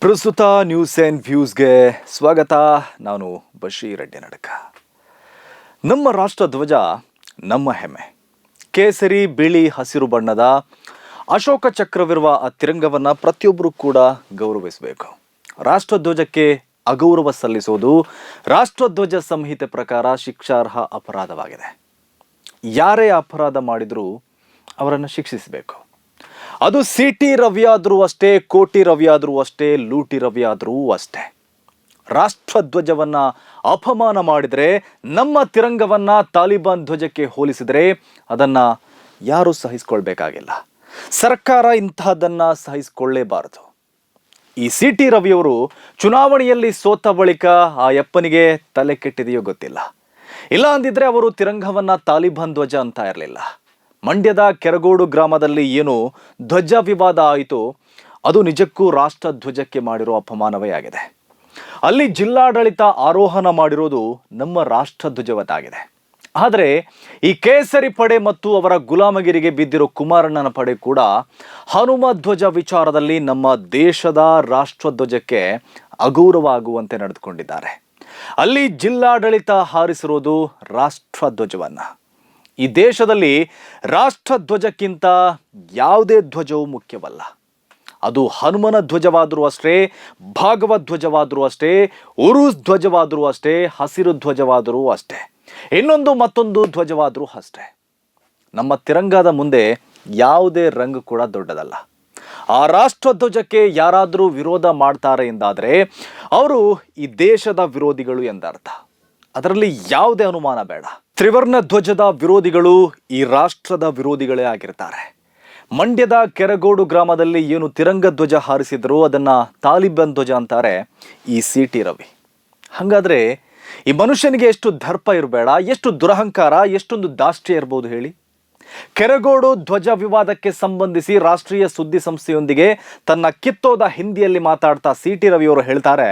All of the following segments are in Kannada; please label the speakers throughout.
Speaker 1: ಪ್ರಸ್ತುತ ನ್ಯೂಸ್ ಆ್ಯಂಡ್ ವ್ಯೂಸ್ಗೆ ಸ್ವಾಗತ. ನಾನು ಬಶೀರ್ ಅಡ್ಡಿ ನಡಕ. ನಮ್ಮ ರಾಷ್ಟ್ರ ಧ್ವಜ ನಮ್ಮ ಹೆಮ್ಮೆ. ಕೇಸರಿ, ಬಿಳಿ, ಹಸಿರು ಬಣ್ಣದ ಅಶೋಕ ಚಕ್ರವಿರುವ ಆ ತಿರಂಗವನ್ನು ಪ್ರತಿಯೊಬ್ಬರೂ ಕೂಡ ಗೌರವಿಸಬೇಕು. ರಾಷ್ಟ್ರಧ್ವಜಕ್ಕೆ ಅಗೌರವ ಸಲ್ಲಿಸೋದು ರಾಷ್ಟ್ರಧ್ವಜ ಸಂಹಿತೆ ಪ್ರಕಾರ ಶಿಕ್ಷಾರ್ಹ ಅಪರಾಧವಾಗಿದೆ. ಯಾರೇ ಅಪರಾಧ ಮಾಡಿದರೂ ಅವರನ್ನು ಶಿಕ್ಷಿಸಬೇಕು. ಅದು ಸಿ ಟಿ ರವಿ ಆದರೂ ಅಷ್ಟೇ, ಕೋಟಿ ರವಿ ಆದರೂ ಅಷ್ಟೇ, ಲೂಟಿ ರವಿ ಆದರೂ ಅಷ್ಟೇ. ರಾಷ್ಟ್ರಧ್ವಜವನ್ನು ಅಪಮಾನ ಮಾಡಿದರೆ, ನಮ್ಮ ತಿರಂಗವನ್ನ ತಾಲಿಬಾನ್ ಧ್ವಜಕ್ಕೆ ಹೋಲಿಸಿದರೆ ಅದನ್ನು ಯಾರೂ ಸಹಿಸಿಕೊಳ್ಬೇಕಾಗಿಲ್ಲ. ಸರ್ಕಾರ ಇಂತಹದನ್ನು ಸಹಿಸಿಕೊಳ್ಳೇಬಾರದು. ಈ ಸಿ ಟಿ ರವಿಯವರು ಚುನಾವಣೆಯಲ್ಲಿ ಸೋತ ಬಳಿಕ ಆ ಯಪ್ಪನಿಗೆ ತಲೆ ಕೆಟ್ಟಿದೆಯೋ ಗೊತ್ತಿಲ್ಲ. ಇಲ್ಲ ಅಂದಿದ್ರೆ ಅವರು ತಿರಂಗವನ್ನ ತಾಲಿಬಾನ್ ಧ್ವಜ ಅಂತ ಇರಲಿಲ್ಲ. ಮಂಡ್ಯದ ಕೆರಗೋಡು ಗ್ರಾಮದಲ್ಲಿ ಏನು ಧ್ವಜ ವಿವಾದ ಆಯಿತು, ಅದು ನಿಜಕ್ಕೂ ರಾಷ್ಟ್ರ ಧ್ವಜಕ್ಕೆ ಮಾಡಿರೋ ಅಪಮಾನವೇ ಆಗಿದೆ. ಅಲ್ಲಿ ಜಿಲ್ಲಾಡಳಿತ ಆರೋಹಣ ಮಾಡಿರೋದು ನಮ್ಮ ರಾಷ್ಟ್ರ ಧ್ವಜವತ್ತಾಗಿದೆ ಆದರೆ ಈ ಕೇಸರಿ ಪಡೆ ಮತ್ತು ಅವರ ಗುಲಾಮಗಿರಿಗೆ ಬಿದ್ದಿರೋ ಕುಮಾರಣ್ಣನ ಪಡೆ ಕೂಡ ಹನುಮ ಧ್ವಜ ವಿಚಾರದಲ್ಲಿ ನಮ್ಮ ದೇಶದ ರಾಷ್ಟ್ರಧ್ವಜಕ್ಕೆ ಅಗೌರವ ಆಗುವಂತೆ ನಡೆದುಕೊಂಡಿದ್ದಾರೆ. ಅಲ್ಲಿ ಜಿಲ್ಲಾಡಳಿತ ಹಾರಿಸಿರೋದು ರಾಷ್ಟ್ರಧ್ವಜವನ್ನ. ಈ ದೇಶದಲ್ಲಿ ರಾಷ್ಟ್ರಧ್ವಜಕ್ಕಿಂತ ಯಾವುದೇ ಧ್ವಜವು ಮುಖ್ಯವಲ್ಲ. ಅದು ಹನುಮನ ಧ್ವಜವಾದರೂ ಅಷ್ಟೇ, ಭಾಗವತ್ ಧ್ವಜವಾದರೂ ಅಷ್ಟೇ, ಉರುಸ್ ಧ್ವಜವಾದರೂ ಅಷ್ಟೇ, ಹಸಿರು ಧ್ವಜವಾದರೂ ಅಷ್ಟೇ. ಇನ್ನೊಂದು ಮತ್ತೊಂದು ಧ್ವಜವಾದರೂ ಅಷ್ಟೇ. ನಮ್ಮ ತಿರಂಗದ ಮುಂದೆ ಯಾವುದೇ ರಂಗ್ ಕೂಡ ದೊಡ್ಡದಲ್ಲ. ಆ ರಾಷ್ಟ್ರಧ್ವಜಕ್ಕೆ ಯಾರಾದರೂ ವಿರೋಧ ಮಾಡ್ತಾರೆ ಎಂದಾದರೆ, ಅವರು ಈ ದೇಶದ ವಿರೋಧಿಗಳು ಎಂದರ್ಥ. ಅದರಲ್ಲಿ ಯಾವುದೇ ಅನುಮಾನ ಬೇಡ. ತ್ರಿವರ್ಣ ಧ್ವಜದ ವಿರೋಧಿಗಳು ಈ ರಾಷ್ಟ್ರದ ವಿರೋಧಿಗಳೇ ಆಗಿರ್ತಾರೆ. ಮಂಡ್ಯದ ಕೆರಗೋಡು ಗ್ರಾಮದಲ್ಲಿ ಏನು ತಿರಂಗ ಧ್ವಜ ಹಾರಿಸಿದ್ರು ಅದನ್ನ ತಾಲಿಬಾನ್ ಧ್ವಜ ಅಂತಾರೆ ಈ ಸಿ ಟಿ ರವಿ. ಹಾಗಾದ್ರೆ ಈ ಮನುಷ್ಯನಿಗೆ ಎಷ್ಟು ದರ್ಪ ಇರಬೇಡ, ಎಷ್ಟು ದುರಹಂಕಾರ, ಎಷ್ಟೊಂದು ದಾಷ್ಟ್ಯ ಇರ್ಬೋದು ಹೇಳಿ? ಕೆರಗೋಡು ಧ್ವಜ ವಿವಾದಕ್ಕೆ ಸಂಬಂಧಿಸಿ ರಾಷ್ಟ್ರೀಯ ಸುದ್ದಿ ಸಂಸ್ಥೆಯೊಂದಿಗೆ ತನ್ನ ಕಿತ್ತೋದ ಹಿಂದಿಯಲ್ಲಿ ಮಾತಾಡ್ತಾ ಸಿ ಟಿ ರವಿಯವರು ಹೇಳ್ತಾರೆ,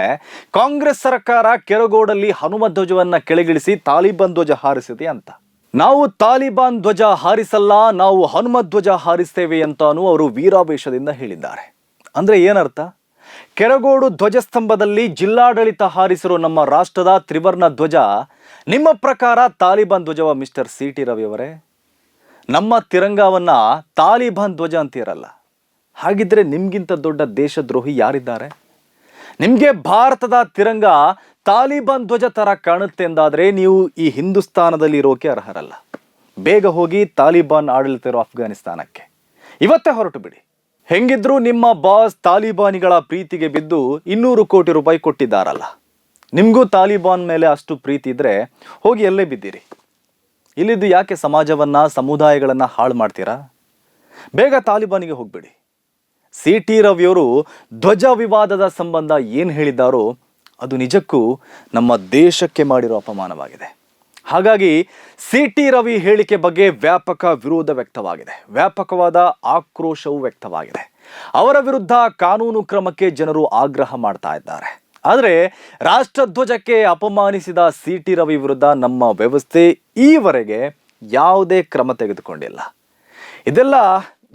Speaker 1: ಕಾಂಗ್ರೆಸ್ ಸರ್ಕಾರ ಕೆರಗೋಡಲ್ಲಿ ಹನುಮ ಧ್ವಜವನ್ನ ಕೆಳಗಿಳಿಸಿ ತಾಲಿಬಾನ್ ಧ್ವಜ ಹಾರಿಸಿದೆ ಅಂತ. ನಾವು ತಾಲಿಬಾನ್ ಧ್ವಜ ಹಾರಿಸಲ್ಲ, ನಾವು ಹನುಮ ಧ್ವಜ ಹಾರಿಸ್ತೇವೆ ಅಂತಾನು ಅವರು ವೀರಾವೇಶದಿಂದ ಹೇಳಿದ್ದಾರೆ. ಅಂದ್ರೆ ಏನರ್ಥ? ಕೆರಗೋಡು ಧ್ವಜಸ್ತಂಭದಲ್ಲಿ ಜಿಲ್ಲಾಡಳಿತ ಹಾರಿಸಿರೋ ನಮ್ಮ ರಾಷ್ಟ್ರದ ತ್ರಿವರ್ಣ ಧ್ವಜ, ನಿಮ್ಮ ಪ್ರಕಾರ ತಾಲಿಬಾನ್ ಧ್ವಜವ ಮಿಸ್ಟರ್ ಸಿ ಟಿ ರವಿಯವರೇ? ನಮ್ಮ ತಿರಂಗವನ್ನ ತಾಲಿಬಾನ್ ಧ್ವಜ ಅಂತೀರಲ್ಲ. ಹಾಗಿದ್ರೆ ನಿಮ್ಗಿಂತ ದೊಡ್ಡ ದೇಶದ್ರೋಹಿ ಯಾರಿದ್ದಾರೆ? ನಿಮಗೆ ಭಾರತದ ತಿರಂಗ ತಾಲಿಬಾನ್ ಧ್ವಜ ಥರ ಕಾಣುತ್ತೆ ಎಂದಾದ್ರೆ ನೀವು ಈ ಹಿಂದೂಸ್ತಾನದಲ್ಲಿ ಇರೋಕೆ ಅರ್ಹರಲ್ಲ. ಬೇಗ ಹೋಗಿ ತಾಲಿಬಾನ್ ಆಡಳಿತ ಇರೋ ಅಫ್ಘಾನಿಸ್ತಾನಕ್ಕೆ ಇವತ್ತೇ ಹೊರಟು ಬಿಡಿ. ಹೆಂಗಿದ್ರು ನಿಮ್ಮ ಬಾಸ್ ತಾಲಿಬಾನಿಗಳ ಪ್ರೀತಿಗೆ ಬಿದ್ದು ಇನ್ನೂರು ಕೋಟಿ ರೂಪಾಯಿ ಕೊಟ್ಟಿದ್ದಾರಲ್ಲ. ನಿಮಗೂ ತಾಲಿಬಾನ್ ಮೇಲೆ ಅಷ್ಟು ಪ್ರೀತಿ ಇದ್ರೆ ಹೋಗಿ ಎಲ್ಲೇ ಬಿದ್ದಿರಿ. ಇಲ್ಲಿದ್ದು ಯಾಕೆ ಸಮಾಜವನ್ನು, ಸಮುದಾಯಗಳನ್ನು ಹಾಳು ಮಾಡ್ತೀರಾ? ಬೇಗ ತಾಲಿಬಾನಿಗೆ ಹೋಗ್ಬಿಡಿ. ಸಿ ಟಿ ರವಿಯವರು ಧ್ವಜ ವಿವಾದದ ಸಂಬಂಧ ಏನು ಹೇಳಿದ್ದಾರೋ ಅದು ನಿಜಕ್ಕೂ ನಮ್ಮ ದೇಶಕ್ಕೆ ಮಾಡಿರೋ ಅಪಮಾನವಾಗಿದೆ. ಹಾಗಾಗಿ ಸಿ ಟಿ ರವಿ ಹೇಳಿಕೆ ಬಗ್ಗೆ ವ್ಯಾಪಕ ವಿರೋಧ ವ್ಯಕ್ತವಾಗಿದೆ. ವ್ಯಾಪಕವಾದ ಆಕ್ರೋಶವೂ ವ್ಯಕ್ತವಾಗಿದೆ. ಅವರ ವಿರುದ್ಧ ಕಾನೂನು ಕ್ರಮಕ್ಕೆ ಜನರು ಆಗ್ರಹ ಮಾಡ್ತಾ ಇದ್ದಾರೆ. ಆದರೆ ರಾಷ್ಟ್ರಧ್ವಜಕ್ಕೆ ಅಪಮಾನಿಸಿದ ಸಿ ಟಿ ರವಿ ವಿರುದ್ಧ ನಮ್ಮ ವ್ಯವಸ್ಥೆ ಈವರೆಗೆ ಯಾವುದೇ ಕ್ರಮ ತೆಗೆದುಕೊಂಡಿಲ್ಲ. ಇದೆಲ್ಲ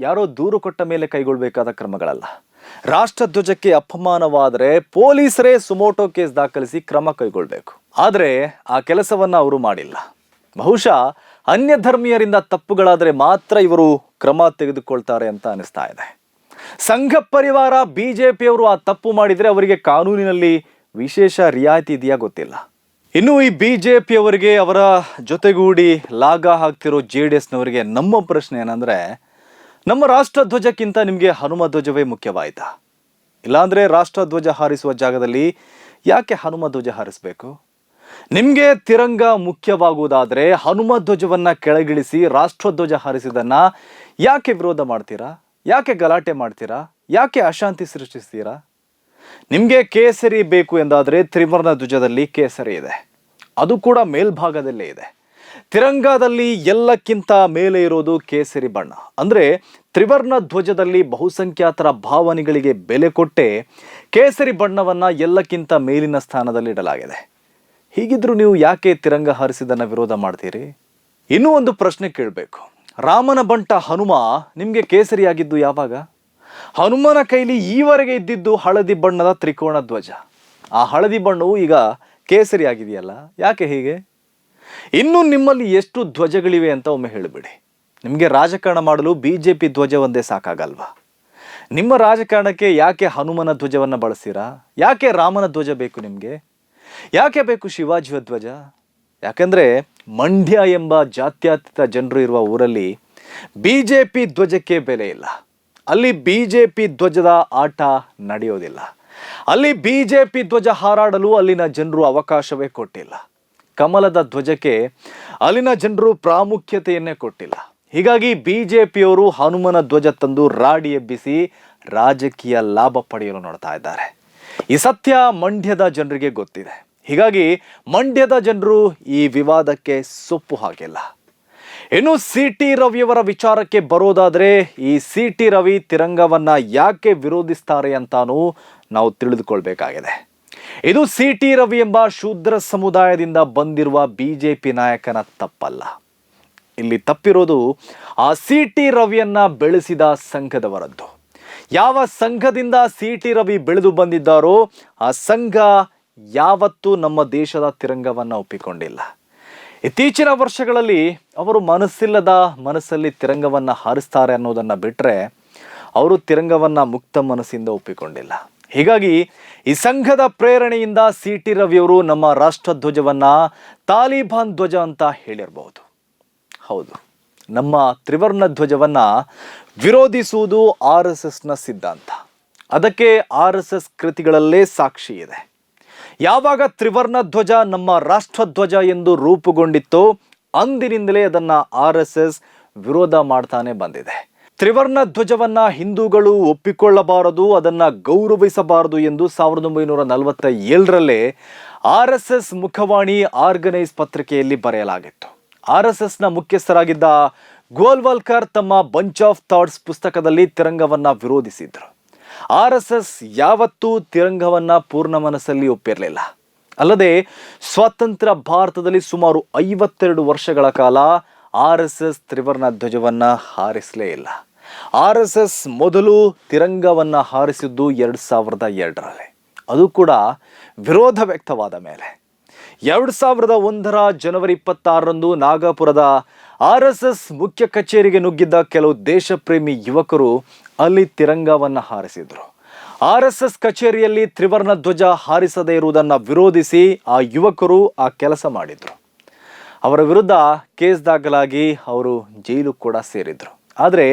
Speaker 1: ಯಾರೋ ದೂರು ಕೊಟ್ಟ ಮೇಲೆ ಕೈಗೊಳ್ಳಬೇಕಾದ ಕ್ರಮಗಳಲ್ಲ. ರಾಷ್ಟ್ರಧ್ವಜಕ್ಕೆ ಅಪಮಾನವಾದರೆ ಪೊಲೀಸರೇ ಸುಮೋಟೋ ಕೇಸ್ ದಾಖಲಿಸಿ ಕ್ರಮ ಕೈಗೊಳ್ಳಬೇಕು ಆದರೆ ಆ ಕೆಲಸವನ್ನು ಅವರು ಮಾಡಿಲ್ಲ. ಬಹುಶಃ ಅನ್ಯ ಧರ್ಮೀಯರಿಂದ ತಪ್ಪುಗಳಾದರೆ ಮಾತ್ರ ಇವರು ಕ್ರಮ ತೆಗೆದುಕೊಳ್ತಾರೆ ಅಂತ ಅನಿಸ್ತಾ ಇದೆ. ಸಂಘ ಪರಿವಾರ ಪಿಯವರು ಆ ತಪ್ಪು ಮಾಡಿದರೆ ಅವರಿಗೆ ಕಾನೂನಿನಲ್ಲಿ ವಿಶೇಷ ರಿಯಾಯಿತಿ ಇದೆಯಾ ಗೊತ್ತಿಲ್ಲ. ಇನ್ನು ಈ ಬಿಜೆಪಿಯವರಿಗೆ ಅವರ ಜೊತೆಗೂಡಿ ಲಾಗ ಹಾಕ್ತಿರೋ ಜೆ ಡಿ ಎಸ್ನವರಿಗೆ ನಮ್ಮ ಪ್ರಶ್ನೆ ಏನಂದ್ರೆ, ನಮ್ಮ ರಾಷ್ಟ್ರಧ್ವಜಕ್ಕಿಂತ ನಿಮಗೆ ಹನುಮ ಧ್ವಜವೇ ಮುಖ್ಯವಾಯ್ತಾ. ಇಲ್ಲಾಂದ್ರೆ ರಾಷ್ಟ್ರಧ್ವಜ ಹಾರಿಸುವ ಜಾಗದಲ್ಲಿ ಯಾಕೆ ಹನುಮ ಧ್ವಜ ಹಾರಿಸಬೇಕು? ನಿಮಗೆ ತಿರಂಗ ಮುಖ್ಯವಾಗುವುದಾದರೆ ಹನುಮ ಧ್ವಜವನ್ನು ಕೆಳಗಿಳಿಸಿ ರಾಷ್ಟ್ರಧ್ವಜ ಹಾರಿಸಿದನ್ನು ಯಾಕೆ ವಿರೋಧ ಮಾಡ್ತೀರಾ? ಯಾಕೆ ಗಲಾಟೆ ಮಾಡ್ತೀರಾ? ಯಾಕೆ ಅಶಾಂತಿ ಸೃಷ್ಟಿಸ್ತೀರಾ? ನಿಮಗೆ ಕೇಸರಿ ಬೇಕು ಎಂದಾದರೆ ತ್ರಿವರ್ಣ ಧ್ವಜದಲ್ಲಿ ಕೇಸರಿ ಇದೆ. ಅದು ಕೂಡ ಮೇಲ್ಭಾಗದಲ್ಲೇ ಇದೆ. ತಿರಂಗದಲ್ಲಿ ಎಲ್ಲಕ್ಕಿಂತ ಮೇಲೆ ಇರೋದು ಕೇಸರಿ ಬಣ್ಣ. ಅಂದರೆ ತ್ರಿವರ್ಣ ಧ್ವಜದಲ್ಲಿ ಬಹುಸಂಖ್ಯಾತರ ಭಾವನೆಗಳಿಗೆ ಬೆಲೆ ಕೊಟ್ಟೆ ಕೇಸರಿ ಬಣ್ಣವನ್ನು ಎಲ್ಲಕ್ಕಿಂತ ಮೇಲಿನ ಸ್ಥಾನದಲ್ಲಿ ಇಡಲಾಗಿದೆ. ಹೀಗಿದ್ರೂ ನೀವು ಯಾಕೆ ತಿರಂಗ ಹಾರಿಸಿದನ್ನು ವಿರೋಧ ಮಾಡ್ತೀರಿ? ಇನ್ನೂ ಒಂದು ಪ್ರಶ್ನೆ ಕೇಳಬೇಕು. ರಾಮನ ಬಂಟ ಹನುಮ ನಿಮಗೆ ಕೇಸರಿಯಾಗಿದ್ದು ಯಾವಾಗ? ಹನುಮನ ಕೈಲಿ ಈವರೆಗೆ ಇದ್ದಿದ್ದು ಹಳದಿ ಬಣ್ಣದ ತ್ರಿಕೋಣ ಧ್ವಜ. ಆ ಹಳದಿ ಬಣ್ಣವು ಈಗ ಕೇಸರಿ ಆಗಿದೆಯಲ್ಲ ಯಾಕೆ ಹೀಗೆ? ಇನ್ನು ನಿಮ್ಮಲ್ಲಿ ಎಷ್ಟು ಧ್ವಜಗಳಿವೆ ಅಂತ ಒಮ್ಮೆ ಹೇಳಿಬಿಡಿ. ನಿಮಗೆ ರಾಜಕಾರಣ ಮಾಡಲು ಬಿ ಜೆ ಪಿ ಧ್ವಜ ಒಂದೇ ಸಾಕಾಗಲ್ವಾ? ನಿಮ್ಮ ರಾಜಕಾರಣಕ್ಕೆ ಯಾಕೆ ಹನುಮನ ಧ್ವಜವನ್ನು ಬಳಸ್ತೀರಾ? ಯಾಕೆ ರಾಮನ ಧ್ವಜ ಬೇಕು ನಿಮಗೆ? ಯಾಕೆ ಬೇಕು ಶಿವಾಜಿಯ ಧ್ವಜ? ಯಾಕಂದರೆ ಮಂಡ್ಯ ಎಂಬ ಜಾತ್ಯತೀತ ಜನರು ಇರುವ ಊರಲ್ಲಿ ಬಿ ಜೆ ಪಿ ಧ್ವಜಕ್ಕೆ ಬೆಲೆ ಇಲ್ಲ. ಅಲ್ಲಿ ಬಿ ಜೆ ಪಿ ಧ್ವಜದ ಆಟ ನಡೆಯೋದಿಲ್ಲ. ಅಲ್ಲಿ ಬಿ ಜೆ ಪಿ ಧ್ವಜ ಹಾರಾಡಲು ಅಲ್ಲಿನ ಜನರು ಅವಕಾಶವೇ ಕೊಟ್ಟಿಲ್ಲ. ಕಮಲದ ಧ್ವಜಕ್ಕೆ ಅಲ್ಲಿನ ಜನರು ಪ್ರಾಮುಖ್ಯತೆಯನ್ನೇ ಕೊಟ್ಟಿಲ್ಲ. ಹೀಗಾಗಿ ಬಿ ಜೆ ಪಿಯವರು ಹನುಮನ ಧ್ವಜ ತಂದು ರಾಡಿ ಎಬ್ಬಿಸಿ ರಾಜಕೀಯ ಲಾಭ ಪಡೆಯಲು ನೋಡ್ತಾ ಇದ್ದಾರೆ. ಈ ಸತ್ಯ ಮಂಡ್ಯದ ಜನರಿಗೆ ಗೊತ್ತಿದೆ. ಹೀಗಾಗಿ ಮಂಡ್ಯದ ಜನರು ಈ ವಿವಾದಕ್ಕೆ ಸೊಪ್ಪು ಹಾಕಿಲ್ಲ. ಇನ್ನು ಸಿ ಟಿ ರವಿಯವರ ವಿಚಾರಕ್ಕೆ ಬರೋದಾದರೆ ಈ ಸಿ ಟಿ ರವಿ ತಿರಂಗವನ್ನ ಯಾಕೆ ವಿರೋಧಿಸ್ತಾರೆ ಅಂತಾನೂ ನಾವು ತಿಳಿದುಕೊಳ್ಬೇಕಾಗಿದೆ. ಇದು ಸಿ ಟಿ ರವಿ ಎಂಬ ಶೂದ್ರ ಸಮುದಾಯದಿಂದ ಬಂದಿರುವ ಬಿ ಜೆ ಪಿ ನಾಯಕನ ತಪ್ಪಲ್ಲ. ಇಲ್ಲಿ ತಪ್ಪಿರೋದು ಆ ಸಿ ಟಿ ರವಿಯನ್ನ ಬೆಳೆಸಿದ ಸಂಘದವರದ್ದು. ಯಾವ ಸಂಘದಿಂದ ಸಿ ಟಿ ರವಿ ಬೆಳೆದು ಬಂದಿದ್ದಾರೋ ಆ ಸಂಘ ಯಾವತ್ತೂ ನಮ್ಮ ದೇಶದ ತಿರಂಗವನ್ನು ಒಪ್ಪಿಕೊಂಡಿಲ್ಲ. ಇತ್ತೀಚಿನ ವರ್ಷಗಳಲ್ಲಿ ಅವರು ಮನಸ್ಸಿಲ್ಲದ ಮನಸ್ಸಲ್ಲಿ ತಿರಂಗವನ್ನು ಹಾರಿಸ್ತಾರೆ ಅನ್ನೋದನ್ನು ಬಿಟ್ಟರೆ ಅವರು ತಿರಂಗವನ್ನು ಮುಕ್ತ ಮನಸ್ಸಿಂದ ಒಪ್ಪಿಕೊಂಡಿಲ್ಲ. ಹೀಗಾಗಿ ಈ ಸಂಘದ ಪ್ರೇರಣೆಯಿಂದ ಸಿ ಟಿ ರವಿಯವರು ನಮ್ಮ ರಾಷ್ಟ್ರಧ್ವಜವನ್ನು ತಾಲಿಬಾನ್ ಧ್ವಜ ಅಂತ ಹೇಳಿರಬಹುದು ಹೌದು, ನಮ್ಮ ತ್ರಿವರ್ಣ ಧ್ವಜವನ್ನು ವಿರೋಧಿಸುವುದು ಆರ್ ಎಸ್ ಎಸ್ನ ಸಿದ್ಧಾಂತ. ಅದಕ್ಕೆ ಆರ್ ಎಸ್ ಎಸ್ ಕೃತಿಗಳಲ್ಲೇ ಸಾಕ್ಷಿ ಇದೆ. ಯಾವಾಗ ತ್ರಿವರ್ಣ ಧ್ವಜ ನಮ್ಮ ರಾಷ್ಟ್ರಧ್ವಜ ಎಂದು ರೂಪುಗೊಂಡಿತ್ತೋ ಅಂದಿನಿಂದಲೇ ಅದನ್ನ ಆರ್ ಎಸ್ ಎಸ್ ವಿರೋಧ ಮಾಡ್ತಾನೆ ಬಂದಿದೆ. ತ್ರಿವರ್ಣ ಧ್ವಜವನ್ನ ಹಿಂದೂಗಳು ಒಪ್ಪಿಕೊಳ್ಳಬಾರದು, ಅದನ್ನ ಗೌರವಿಸಬಾರದು ಎಂದು ಸಾವಿರದ ಒಂಬೈನೂರ ನಲವತ್ತ ಏಳರಲ್ಲೇ ಆರ್ ಎಸ್ ಎಸ್ ಮುಖವಾಣಿ ಆರ್ಗನೈಸ್ ಪತ್ರಿಕೆಯಲ್ಲಿ ಬರೆಯಲಾಗಿತ್ತು. ಆರ್ ಎಸ್ ಎಸ್ನ ಮುಖ್ಯಸ್ಥರಾಗಿದ್ದ ಗೋಲ್ವಾಲ್ಕರ್ ತಮ್ಮ ಬಂಚ್ ಆಫ್ ಥಾಟ್ಸ್ ಪುಸ್ತಕದಲ್ಲಿ ತಿರಂಗವನ್ನು ವಿರೋಧಿಸಿದ್ರು. ಆರ್ ಎಸ್ ಎಸ್ ಯಾವತ್ತೂ ತಿರಂಗವನ್ನ ಪೂರ್ಣ ಮನಸ್ಸಲ್ಲಿ ಒಪ್ಪಿರಲಿಲ್ಲ. ಅಲ್ಲದೆ ಸ್ವಾತಂತ್ರ್ಯ ಭಾರತದಲ್ಲಿ ಸುಮಾರು ಐವತ್ತೆರಡು ವರ್ಷಗಳ ಕಾಲ ಆರ್ ಎಸ್ ಎಸ್ ತ್ರಿವರ್ಣ ಧ್ವಜವನ್ನ ಹಾರಿಸಲೇ ಇಲ್ಲ. ಆರ್ ಎಸ್ ಎಸ್ ಮೊದಲು ತಿರಂಗವನ್ನ ಹಾರಿಸಿದ್ದು ಎರಡು ಸಾವಿರದ ಎರಡರಲ್ಲಿ. ಅದು ಕೂಡ ವಿರೋಧ ವ್ಯಕ್ತವಾದ ಮೇಲೆ. ಎರಡು ಸಾವಿರದ ಒಂದರ ಜನವರಿ ಇಪ್ಪತ್ತಾರರಂದು ನಾಗಪುರದ ಆರ್ ಎಸ್ ಎಸ್ ಮುಖ್ಯ ಕಚೇರಿಗೆ ನುಗ್ಗಿದ್ದ ಕೆಲವು ದೇಶಪ್ರೇಮಿ ಯುವಕರು ಅಲ್ಲಿ ತಿರಂಗವನ್ನು ಹಾರಿಸಿದರು. ಆರ್ ಎಸ್ ಎಸ್ ಕಚೇರಿಯಲ್ಲಿ ತ್ರಿವರ್ಣ ಧ್ವಜ ಹಾರಿಸದೇ ಇರುವುದನ್ನು ವಿರೋಧಿಸಿ ಆ ಯುವಕರು ಆ ಕೆಲಸ ಮಾಡಿದರು. ಅವರ ವಿರುದ್ಧ ಕೇಸ್ ದಾಖಲಾಗಿ ಅವರು ಜೈಲು ಕೂಡ ಸೇರಿದರು. ಆದರೆ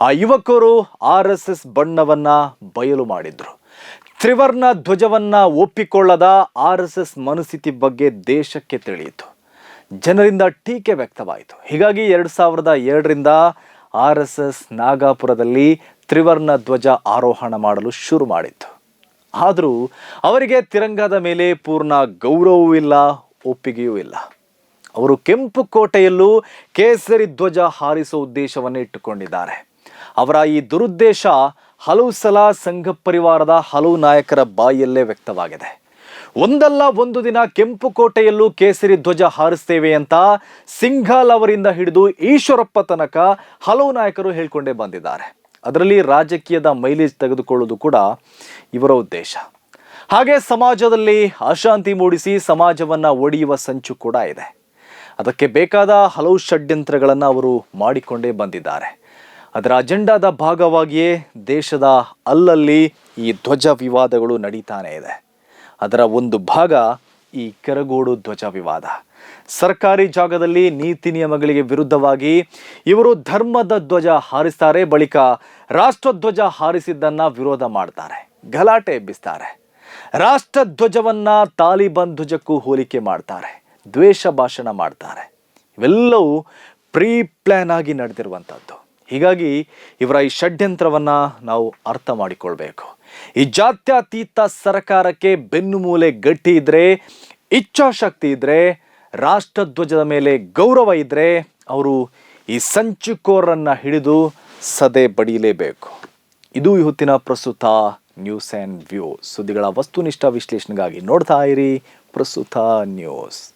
Speaker 1: ಆ ಯುವಕರು ಆರ್ ಎಸ್ ಎಸ್ ಬಣ್ಣವನ್ನು ಬಯಲು ಮಾಡಿದರು. ತ್ರಿವರ್ಣ ಧ್ವಜವನ್ನು ಒಪ್ಪಿಕೊಳ್ಳದ ಆರ್ ಎಸ್ ಎಸ್ ಮನಸ್ಥಿತಿ ಬಗ್ಗೆ ದೇಶಕ್ಕೆ ತಿಳಿಯಿತು. ಜನರಿಂದ ಟೀಕೆ ವ್ಯಕ್ತವಾಯಿತು. ಹೀಗಾಗಿ ಎರಡು ಸಾವಿರದ ಎರಡರಿಂದ ಆರ್ ಎಸ್ ಎಸ್ ನಾಗಾಪುರದಲ್ಲಿ ತ್ರಿವರ್ಣ ಧ್ವಜ ಆರೋಹಣ ಮಾಡಲು ಶುರು ಮಾಡಿತ್ತು. ಆದರೂ ಅವರಿಗೆ ತಿರಂಗದ ಮೇಲೆ ಪೂರ್ಣ ಗೌರವವೂ ಇಲ್ಲ, ಒಪ್ಪಿಗೆಯೂ ಇಲ್ಲ. ಅವರು ಕೆಂಪು ಕೋಟೆಯಲ್ಲೂ ಕೇಸರಿ ಧ್ವಜ ಹಾರಿಸುವ ಉದ್ದೇಶವನ್ನು ಇಟ್ಟುಕೊಂಡಿದ್ದಾರೆ. ಅವರ ಈ ದುರುದ್ದೇಶ ಹಲವು ಸಲ ಸಂಘ ಪರಿವಾರದ ಹಲವು ನಾಯಕರ ಬಾಯಲ್ಲೇ ವ್ಯಕ್ತವಾಗಿದೆ. ಒಂದಲ್ಲ ಒಂದು ದಿನ ಕೆಂಪು ಕೋಟೆಯಲ್ಲೂ ಕೇಸರಿ ಧ್ವಜ ಹಾರಿಸ್ತೇವೆ ಅಂತ ಸಿಂಘಾಲ್ ಅವರಿಂದ ಹಿಡಿದು ಈಶ್ವರಪ್ಪ ತನಕ ಹಲವು ನಾಯಕರು ಹೇಳ್ಕೊಂಡೇ ಬಂದಿದ್ದಾರೆ. ಅದರಲ್ಲಿ ರಾಜಕೀಯದ ಮೈಲೇಜ್ ತೆಗೆದುಕೊಳ್ಳುವುದು ಕೂಡ ಇವರ ಉದ್ದೇಶ. ಹಾಗೆ ಸಮಾಜದಲ್ಲಿ ಅಶಾಂತಿ ಮೂಡಿಸಿ ಸಮಾಜವನ್ನ ಒಡೆಯುವ ಸಂಚು ಕೂಡ ಇದೆ. ಅದಕ್ಕೆ ಬೇಕಾದ ಹಲವು ಷಡ್ಯಂತ್ರಗಳನ್ನು ಅವರು ಮಾಡಿಕೊಂಡೇ ಬಂದಿದ್ದಾರೆ. ಅದರ ಅಜೆಂಡಾದ ಭಾಗವಾಗಿಯೇ ದೇಶದ ಅಲ್ಲಲ್ಲಿ ಈ ಧ್ವಜ ವಿವಾದಗಳು ನಡೀತಾನೆ ಇದೆ. ಅದರ ಒಂದು ಭಾಗ ಈ ಕೆರಗೋಡು ಧ್ವಜ ವಿವಾದ. ಸರ್ಕಾರಿ ಜಾಗದಲ್ಲಿ ನೀತಿ ನಿಯಮಗಳಿಗೆ ವಿರುದ್ಧವಾಗಿ ಇವರು ಧರ್ಮದ ಧ್ವಜ ಹಾರಿಸ್ತಾರೆ, ಬಳಿಕ ರಾಷ್ಟ್ರಧ್ವಜ ಹಾರಿಸಿದ್ದನ್ನ ವಿರೋಧ ಮಾಡ್ತಾರೆ, ಗಲಾಟೆ ಎಬ್ಬಿಸ್ತಾರೆ. ರಾಷ್ಟ್ರಧ್ವಜವನ್ನ ತಾಲಿಬಾನ್ ಧ್ವಜಕ್ಕೂ ಹೋಲಿಕೆ ಮಾಡ್ತಾರೆ, ದ್ವೇಷ ಭಾಷಣ ಮಾಡ್ತಾರೆ. ಇವೆಲ್ಲವೂ ಪ್ರೀ ಪ್ಲ್ಯಾನ್ ಆಗಿ ನಡೆದಿರುವಂಥದ್ದು ಹೀಗಾಗಿ ಇವರ ಈ ಷಡ್ಯಂತ್ರವನ್ನು ನಾವು ಅರ್ಥ ಮಾಡಿಕೊಳ್ಬೇಕು. ಈ ಜಾತ್ಯತೀತ ಸರ್ಕಾರಕ್ಕೆ ಬೆನ್ನುಮೂಲೆ ಗಟ್ಟಿ ಇದ್ರೆ, ಇಚ್ಛಾಶಕ್ತಿ ಇದ್ರೆ, ರಾಷ್ಟ್ರಧ್ವಜದ ಮೇಲೆ ಗೌರವ ಇದ್ರೆ, ಅವರು ಈ ಸಂಚುಕೋರನ್ನ ಹಿಡಿದು ಸದೆ ಬಡಿಯಲೇಬೇಕು. ಇದು ಇವತ್ತಿನ ಪ್ರಸ್ತುತ ನ್ಯೂಸ್ ಆ್ಯಂಡ್ ವ್ಯೂ. ಸುದ್ದಿಗಳ ವಸ್ತುನಿಷ್ಠ ವಿಶ್ಲೇಷಣೆಗಾಗಿ ನೋಡ್ತಾ ಇರಿ ಪ್ರಸ್ತುತ ನ್ಯೂಸ್.